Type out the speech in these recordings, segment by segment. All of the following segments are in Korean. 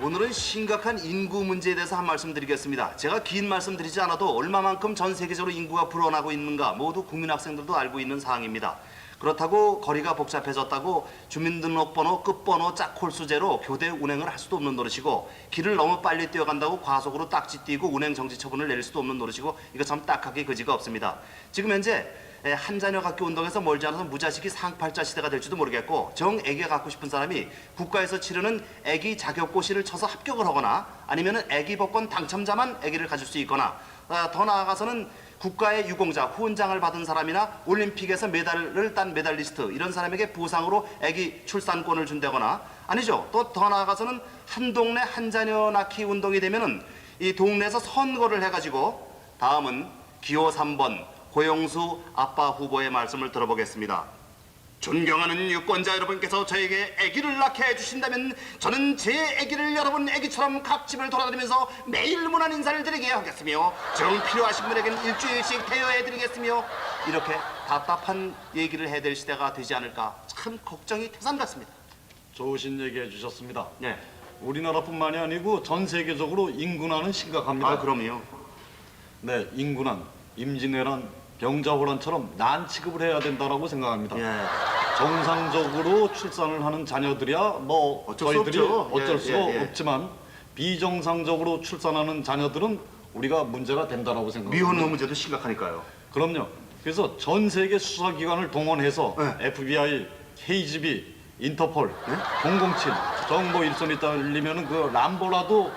오늘은 심각한 인구 문제에 대해서 한 말씀 드리겠습니다. 제가 긴 말씀 드리지 않아도 얼마만큼 전 세계적으로 인구가 불어나고 있는가 모두 국민 학생들도 알고 있는 사항입니다. 그렇다고 거리가 복잡해졌다고 주민등록번호, 끝번호, 짝홀수제로 교대 운행을 할 수도 없는 노릇이고 길을 너무 빨리 뛰어간다고 과속으로 딱지 띄고 운행 정지 처분을 내릴 수도 없는 노릇이고 이거 참 딱하게 그지가 없습니다. 지금 현재 에, 한 자녀 갖기 운동에서 멀지 않아서 무자식이 상팔자 시대가 될지도 모르겠고 정 애기가 갖고 싶은 사람이 국가에서 치르는 애기 자격고시를 쳐서 합격을 하거나 아니면은 애기 복권 당첨자만 애기를 가질 수 있거나 아, 더 나아가서는 국가의 유공자 후원장을 받은 사람이나 올림픽에서 메달을 딴 메달리스트 이런 사람에게 보상으로 애기 출산권을 준다거나 아니죠. 또 더 나아가서는 한 동네 한 자녀 낳기 운동이 되면은 이 동네에서 선거를 해가지고 다음은 기호 3번 고영수 아빠 후보의 말씀을 들어보겠습니다. 존경하는 유권자 여러분께서 저에게 아기를 낳게 해주신다면 저는 제 아기를 여러분 아기처럼 각 집을 돌아다니면서 매일 문안 인사를 드리게 하겠으며 정 필요하신 분에게는 일주일씩 대여해드리겠으며 이렇게 답답한 얘기를 해야 될 시대가 되지 않을까 참 걱정이 태산 같습니다. 좋으신 얘기 해주셨습니다. 네, 우리나라뿐만이 아니고 전 세계적으로 인구난은 심각합니다. 아 그럼요. 네, 인구난, 임진왜란, 병자호란처럼 난 취급을 해야 된다라고 생각합니다. 예, 정상적으로 출산을 하는 자녀들이야 뭐 어쩔 수 저희들이 없죠. 어쩔 예, 수가 예, 예. 없지만 비정상적으로 출산하는 자녀들은 우리가 문제가 된다라고 생각합니다. 미혼모 문제도 심각하니까요. 그럼요. 그래서 전 세계 수사기관을 동원해서 네. FBI, KGB, 인터폴, 007 정보 일선이 딸리면은 그 람보라도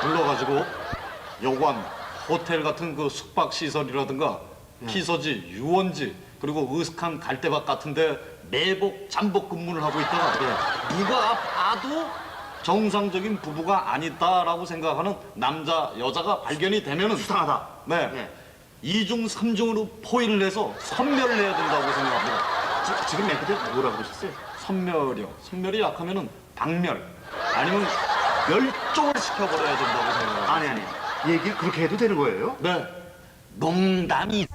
불러가지고 여관, 호텔 같은 그 숙박 시설이라든가 피서지, 유원지 그리고 으슥한 갈대밭 같은데 매복 잠복 근무를 하고 있다가 누가 봐도 정상적인 부부가 아니다라고 생각하는 남자 여자가 발견이 되면은 수상하다. 네. 예. 이중 삼중으로 포위를 해서 선멸을 해야 된다고 생각합니다. 지, 지금 맨 끝에 뭐라고 그러셨어요? 선멸이요. 선멸이 약하면은 박멸 아니면 멸종을 시켜버려야 된다고 생각합니다. 아니 아니 얘기 그렇게 해도 되는 거예요? 네. 농담이